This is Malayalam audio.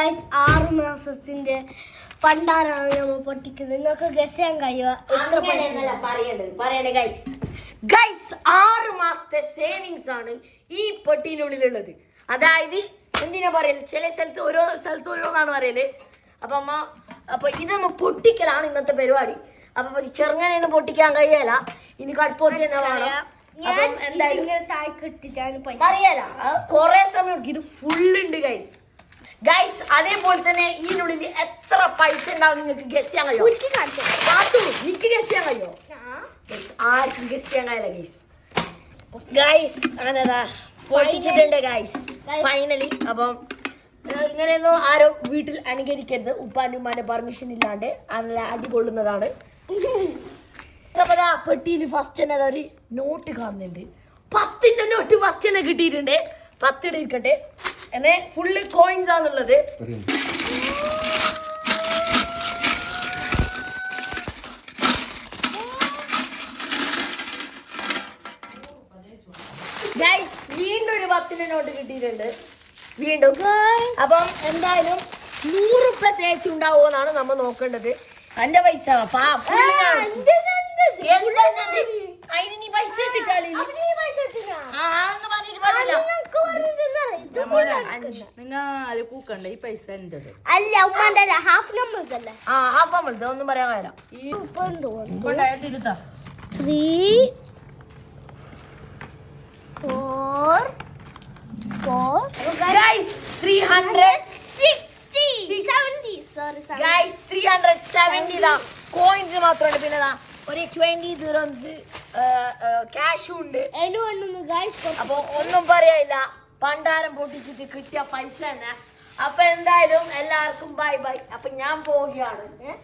ഗൈസ് ആറ് മാസത്തിന്റെ പണ്ടാറാണ് നമ്മൾ പൊട്ടിക്കുന്നത്. നിങ്ങൾക്ക് ഗസ് ചെയ്യാൻ കഴിയുക എത്ര പൈസ പറയേണ്ടത് പറയണ്ടേ ഗൈസ് ഗൈസ് ആറ് മാസത്തെ സേവിങ്സ് ആണ് ഈ പെട്ടിനുള്ളിലുള്ളത്. അതായത് എന്തിനാ പറയൽ? ചില സ്ഥലത്ത് ഓരോ സ്ഥലത്ത് ഓരോന്നാണ് പറയൽ. അപ്പൊ അമ്മ അപ്പൊ ഇതൊന്ന് പൊട്ടിക്കലാണ് ഇന്നത്തെ പരിപാടി. അപ്പൊ ചെറുങ്ങനെ ഒന്നും പൊട്ടിക്കാൻ കഴിയല ഇനി കടുപ്പോത്തി തന്നെ വേണം. അപ്പം എന്തായാലും അറിയാല കൊറേ സമയം ഫുള്ള് ഇത് ഉണ്ട് ഗൈസ് ഗൈസ് അതേപോലെ തന്നെ ഇതിനുള്ളിൽ എത്ര പൈസ ഉണ്ടാവും നിങ്ങൾക്ക് ഗസ് ചെയ്യാൻ കഴിയോ? പാത്തു നിക്ക് ഗസ് ചെയ്യാൻ കഴിയോ? ആർക്കും ഗസ് ചെയ്യാൻ കഴിയില്ല ഗൈസ് ഗൈസ് അങ്ങനെതാ പൊട്ടിച്ചിട്ടുണ്ട് ഗൈസ് ഫൈനലി അപ്പം ഇങ്ങനെയൊന്നും ആരും വീട്ടിൽ അനുകരിക്കരുത്. ഉപ്പാന്റെ ഉമ്മാന്റെ പെർമിഷൻ ഇല്ലാണ്ട് നല്ല അടികൊള്ളുന്നതാണ്. പെട്ടിയിൽ ഫസ്റ്റ് തന്നെ ഒരു നോട്ട് കാണുന്നുണ്ട്. പത്തിന്റെ നോട്ട് ഫസ്റ്റ് തന്നെ കിട്ടിയിട്ടുണ്ട്. പത്തിടെ ഇരിക്കട്ടെ. എന്നെ ഫുള്ള് കോയിൻസ് ആണുള്ളത്. വീണ്ടും ഒരു പത്തിന് നോട്ട് കിട്ടിയിട്ടുണ്ട്. വീണ്ടും. അപ്പം എന്തായാലും നൂറ് റുപ്യ തേച്ച് ഉണ്ടാവുമെന്നാണ് നമ്മൾ നോക്കേണ്ടത്. എന്റെ പൈസ പാ, ആര് കൂക്കണ്ട ഈ പൈസ എന്റത്. അല്ല ഉമ്മാന്റെ ഹാഫ് നമ്പർ അല്ലേ ആ ഹാഫ് അമ്മളത് ഒന്നും പറയാൻ കഴിയില്ല ഈ three four four guys three hundred sixty seventy sorry guys three hundred seventy coins മാത്രമുണ്ട്. പിന്നെ ദാ ഒരു ട്വന്റി ദിറംസ് ക്യാഷും ഉണ്ട്. അപ്പൊ ഒന്നും പറയാനില്ല. പണ്ടാരം പൊട്ടിച്ചിട്ട് കിട്ടിയ പൈസ തന്നെ. അപ്പൊ എന്തായാലും എല്ലാവർക്കും ബൈ ബൈ അപ്പൊ ഞാൻ പോവുകയാണ്. ഏഹ്